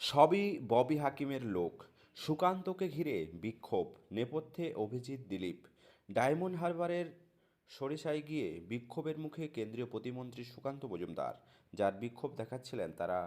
সবই ববি হাকিমের লোক। সুকান্তকে ঘিরে বিক্ষোভ, নেপথ্যে অভিজিৎ দিলীপ। ডায়মন্ড হারবারের সরিষায় গিয়ে বিক্ষোভের মুখে কেন্দ্রীয় প্রতিমন্ত্রী সুকান্ত মজুমদার, যার বিক্ষোভ দেখাচ্ছিলেন তারা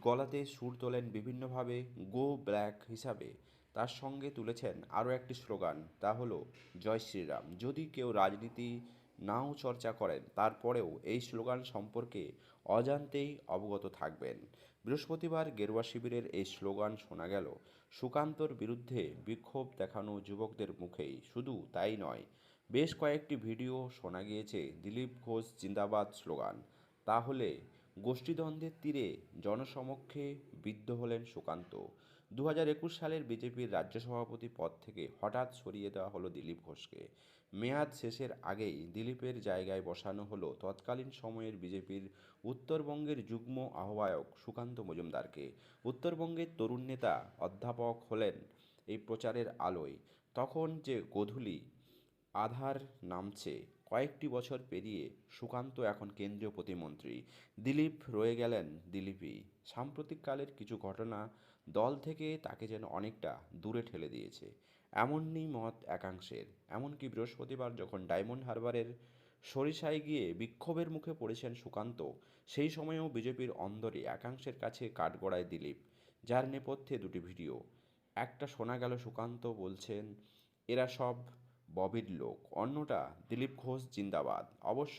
গলাতে সুর তোলেন বিভিন্নভাবে গো ব্ল্যাক হিসাবে। তার সঙ্গে তুলেছেন আরও একটি স্লোগান, তা হলো জয় শ্রীরাম। যদি কেউ রাজনীতি নাও চর্চা করেন। তারপরেও এই স্লোগান সম্পর্কে অজান্তেই অবগত থাকবেন। বৃহস্পতিবার গেরুয়া শিবিরের এই স্লোগান শোনা গেল। সুকান্তর বিরুদ্ধে বিক্ষোভ দেখানো যুবকদের মুখেই। শুধু তাই নয়, বেশ কয়েকটি ভিডিও শোনা গিয়েছে দিলীপ ঘোষ জিন্দাবাদ স্লোগান। তাহলে গোষ্ঠীদ্বন্দ্বের তীরে জনসমক্ষে বিদ্ধ হলেন সুকান্ত। দু হাজার একুশ সালের বিজেপির রাজ্য সভাপতি পদ থেকে হঠাৎ সরিয়ে দেওয়া হলো দিলীপ ঘোষকে। মেয়াদ শেষের আগেই দিলীপের জায়গায় বসানো হলো তৎকালীন সময়ের বিজেপির উত্তরবঙ্গের যুগ্ম আহ্বায়ক সুকান্ত মজুমদারকে। উত্তরবঙ্গের তরুণ নেতা অধ্যাপক হলেন এই প্রচারের আলোয়। তখন যে গোধূলি আধার নামছে কয়েকটি বছর পেরিয়ে সুকান্ত এখন কেন্দ্রীয় প্রতিমন্ত্রী। দিলীপ রয়ে গেলেন দিলীপই। সাম্প্রতিককালের কিছু ঘটনা দল থেকে তাকে যেন অনেকটা দূরে ঠেলে দিয়েছে। এমনই মত একাংশের। এমনকি বৃহস্পতিবার যখন ডায়মন্ড হারবারের সরিষায় গিয়ে বিক্ষোভের মুখে পড়েছেন সুকান্ত, সেই সময়েও বিজেপির অন্দরে একাংশের কাছে কাঠগড়ায় দিলীপ, যার নেপথ্যে দুটি ভিডিও। একটা শোনা গেল সুকান্ত বলছেন, এরা সব ববির লোক, অন্যটা দিলীপ ঘোষ জিন্দাবাদ। অবশ্য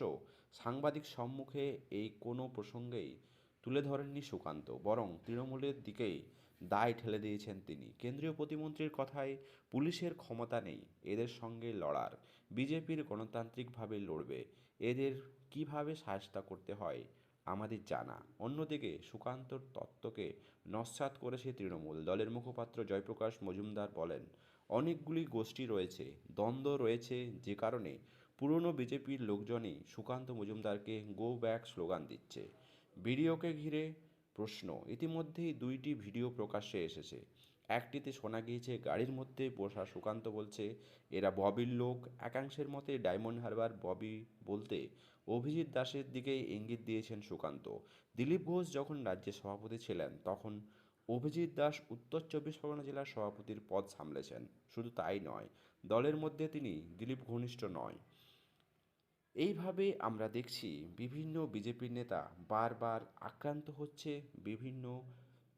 সাংবাদিক সম্মুখে এই কোনো প্রসঙ্গেই তুলে ধরেননি সুকান্ত, বরং তৃণমূলের দিকেই দায় ঠেলে দিয়েছেন তিনি। কেন্দ্রীয় প্রতিমন্ত্রীর কথায় পুলিশের ক্ষমতা নেই, এদের সঙ্গে লড়ার। বিজেপির গণতান্ত্রিকভাবে লড়বে, এদের কীভাবে সাহস্তা করতে হয় আমাদের জানা। অন্যদিকে সুকান্তর তত্ত্বকে নস্যাৎ করেছে তৃণমূল দলের মুখপাত্র জয়প্রকাশ মজুমদার বলেন, অনেকগুলি গোষ্ঠী রয়েছে, দ্বন্দ্ব রয়েছে যে কারণে পুরনো বিজেপির লোকজনই সুকান্ত মজুমদারকে গো ব্যাক স্লোগান দিচ্ছে। ভিডিওকে ঘিরে প্রশ্ন, ইতিমধ্যেই দুইটি ভিডিও প্রকাশ্যে এসেছে। একটিতে শোনা গিয়েছে, গাড়ির মধ্যে বসা সুকান্ত বলছে, এরা ববির লোক। একাংশের মতে, ডায়মন্ড হারবার ববি বলতে অভিজিৎ দাসের দিকে ইঙ্গিত দিয়েছেন সুকান্ত। দিলীপ ঘোষ যখন রাজ্যের সভাপতি ছিলেন, তখন অভিজিৎ দাস উত্তর চব্বিশ পরগনা জেলার সভাপতির পদ সামলেছেন। শুধু তাই নয়, দলের মধ্যে তিনি দিলীপ ঘনিষ্ঠ নয়। এইভাবে আমরা দেখছি, বিভিন্ন বিজেপির নেতা বারবার আক্রান্ত হচ্ছে বিভিন্ন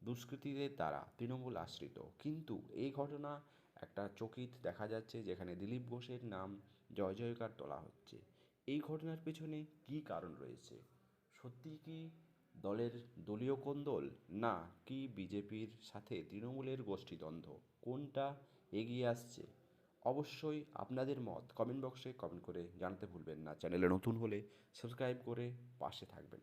দুষ্কৃতীদের দ্বারা তৃণমূল আশ্রিত। কিন্তু এই ঘটনা একটা চকিত দেখা যাচ্ছে, যেখানে দিলীপ ঘোষের নাম জয় জয়কার তোলা হচ্ছে। এই ঘটনার পেছনে কী কারণ রয়েছে? সত্যি কি দলের দলীয় কোন্দল, না কি বিজেপির সাথে তৃণমূলের গোষ্ঠীদ্বন্দ্ব? কোনটা এগিয়ে আসছে? অবশ্যই আপনাদের মত কমেন্ট বক্সে কমেন্ট করে জানাতে ভুলবেন না। চ্যানেলে নতুন হলে সাবস্ক্রাইব করে পাশে থাকবেন।